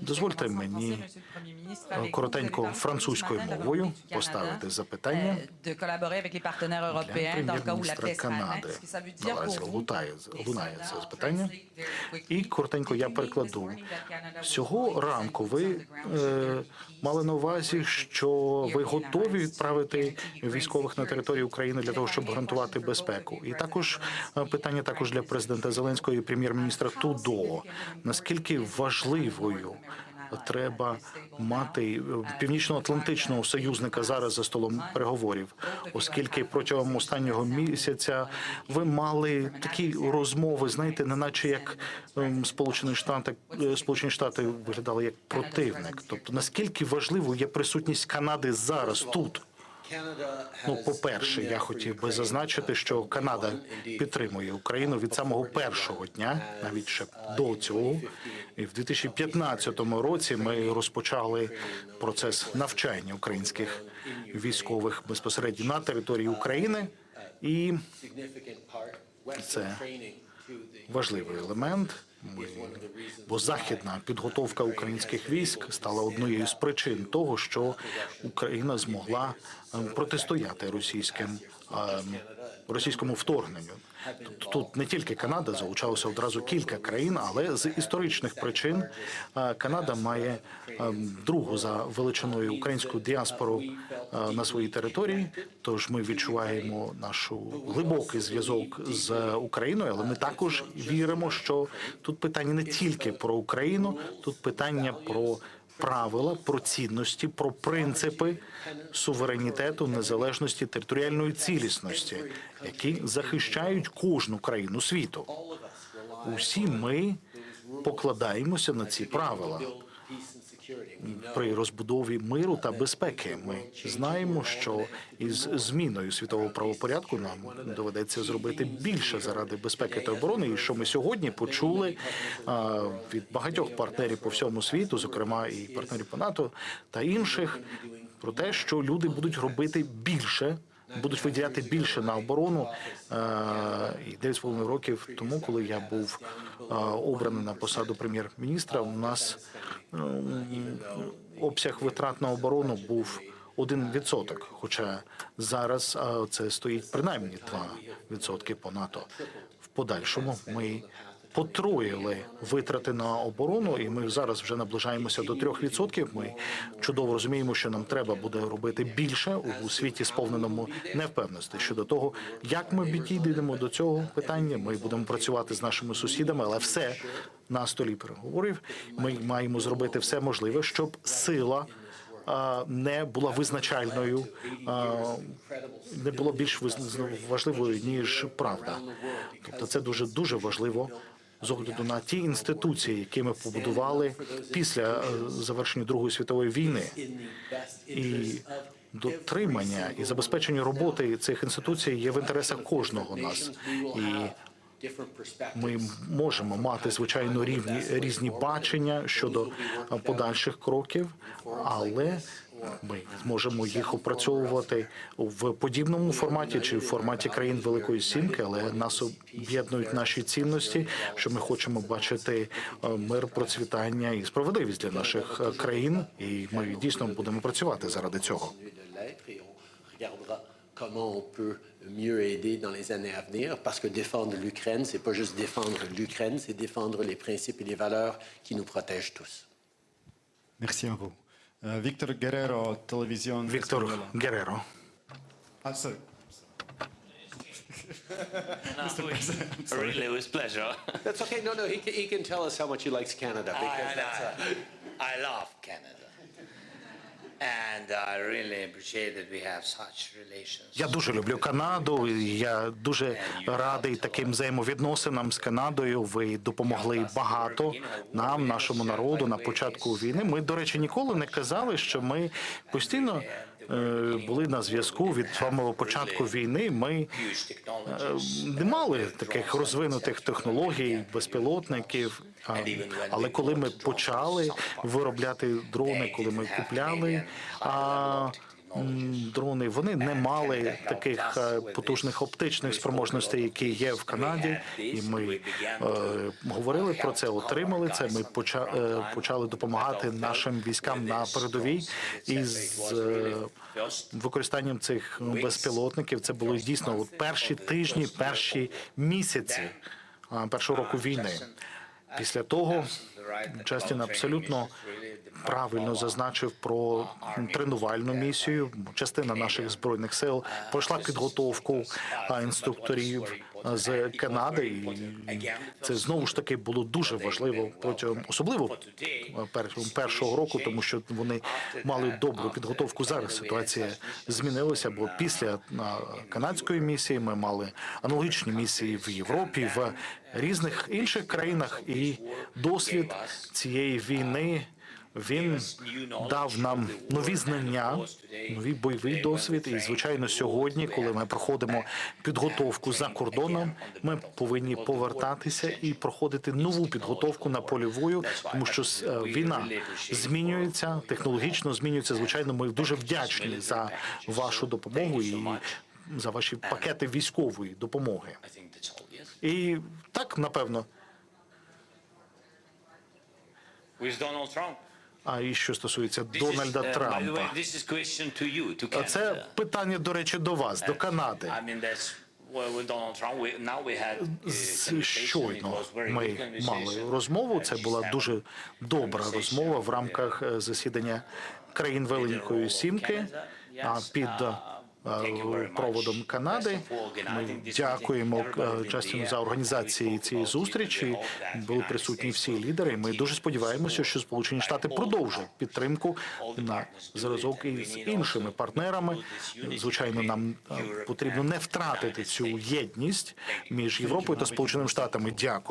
Дозвольте мені е, коротенько французькою мовою поставити запитання collaborer avec для прем'єр-міністра Канади. Наразі лунає, це запитання. І коротенько я перекладу. Цього ранку ви е, мали на увазі, що ви готові відправити військових на територію України для того, щоб гарантувати безпеку. І також е, питання також для президента Зеленського і прем'єр-міністра Тудо. Наскільки важливою треба мати північно-атлантичного союзника зараз за столом переговорів, оскільки протягом останнього місяця ви мали такі розмови, знаєте, не наче як ем, Сполучені Штати е, Сполучені Штати виглядали як противник. Тобто наскільки важливою є присутність Канади зараз тут? Ну, по-перше, я хотів би зазначити, що Канада підтримує Україну від самого першого дня, навіть ще до цього. І в 2015 році ми розпочали процес навчання українських військових безпосередньо на території України, і Це важливий елемент. Ми, бо західна підготовка українських військ стала однією з причин того, що Україна змогла е, протистояти російським е, російському вторгненню. Тут не тільки Канада залучалося одразу кілька країн, але з історичних причин е, Канада має е, другу за величиною українську діаспору е, на своїй території. Тож ми відчуваємо нашу глибокий зв'язок з Україною, але ми також віримо, що тут питання не тільки про Україну, тут питання про правила, про цінності, про принципи суверенітету, незалежності, територіальної цілісності, які захищають кожну країну світу. Усі ми покладаємося на ці правила при розбудові миру та безпеки. Ми знаємо, що із зміною світового правопорядку нам доведеться зробити більше заради безпеки та оборони. І що ми сьогодні почули від багатьох партнерів по всьому світу, зокрема і партнерів по НАТО та інших, про те, що люди будуть робити більше. Будуть виділяти більше на оборону Е, і 9,5 років тому, коли я був е, обраний на посаду прем'єр-міністра, у нас ем, обсяг витрат на оборону був 1%, хоча зараз е, це стоїть принаймні 2% по НАТО. В подальшому ми потроїли витрати на оборону, і ми зараз вже наближаємося до 3%. Ми чудово розуміємо, що нам треба буде робити більше у світі, сповненому невпевності щодо того, як ми підійдемо до цього питання. Ми будемо працювати з нашими сусідами, але все на столі переговорів. Ми маємо зробити все можливе, щоб сила. Не була визначальною, не було більш важливою ніж правда. Тобто, це дуже дуже важливо з огляду на ті інституції, які ми побудували після е, завершення Другої світової війни, і дотримання і забезпечення роботи цих інституцій є в інтересах кожного нас. І ми можемо мати звичайно рівні різні бачення щодо подальших кроків, але ми зможемо їх опрацьовувати в подібному форматі чи в форматі країн Великої Сімки, але нас об'єднують наші цінності, що ми хочемо бачити е, мир, процвітання і справедливість для наших е, країн, і ми дійсно будемо працювати заради цього. mieux aider dans les années à venir, parce que défendre l'Ukraine, c'est pas juste défendre l'Ukraine, c'est défendre les principes et les valeurs qui nous protègent tous. Merci à vous. Uh, Victor Guerrero, télévision. Victor Guerrero. Ah, sorry. no, we, really, it was pleasure. that's okay. No, no, he, he can tell us how much he likes Canada. Oh, because I, I, that's. I love Canada. Я дуже люблю Канаду. Я дуже радий таким взаємовідносинам з Канадою. Ви допомогли багато нам, нашому народу, на початку війни. Ми, до речі, ніколи не казали, що ми постійно були на зв'язку від самого початку війни. Ми Huge не мали таких розвинутих технологій, безпілотників. Але коли ми почали виробляти дрони, коли ми купляли а, дрони. Вони не мали таких е, потужних оптичних спроможностей, які є в Канаді. І ми е, говорили про це, отримали це. Ми е, почали допомагати нашим військам на передовій із е, використанням цих безпілотників. Це було дійсно от перші тижні, перші місяці першого року війни. Після того Джастін абсолютно правильно зазначив про тренувальну місію. Частина наших збройних сил пройшла підготовку інструкторів з Канади, і це знову ж таки було дуже важливо протягом особливо першого року, тому що вони мали добру підготовку. Зараз ситуація змінилася, бо після канадської місії ми мали аналогічні місії в Європі, в різних інших країнах, і досвід цієї війни. Він дав нам нові знання, новий бойовий досвід. І звичайно, сьогодні, коли ми проходимо підготовку за кордоном, ми повинні повертатися і проходити нову підготовку на полі бою, тому що е, війна змінюється, технологічно змінюється. Звичайно, ми дуже вдячні за вашу допомогу і за ваші пакети військової допомоги. І так напевно. With Donald Trump. А і що стосується Дональда uh, Трампа, це питання, до речі, до вас, до Канади. Uh, conversation. It Щойно ми мали розмову. Uh, Це була дуже добра розмова в рамках е, засідання країн Великої Сімки. Під проводом Канади ми дякуємо е, Джастіну за організації цієї зустрічі. Були присутні всі лідери. Ми дуже сподіваємося, що Сполучені Штати продовжать підтримку на зразок із іншими партнерами. Звичайно, нам е, потрібно не втратити цю єдність між Європою та Сполученими Штатами. Дякую.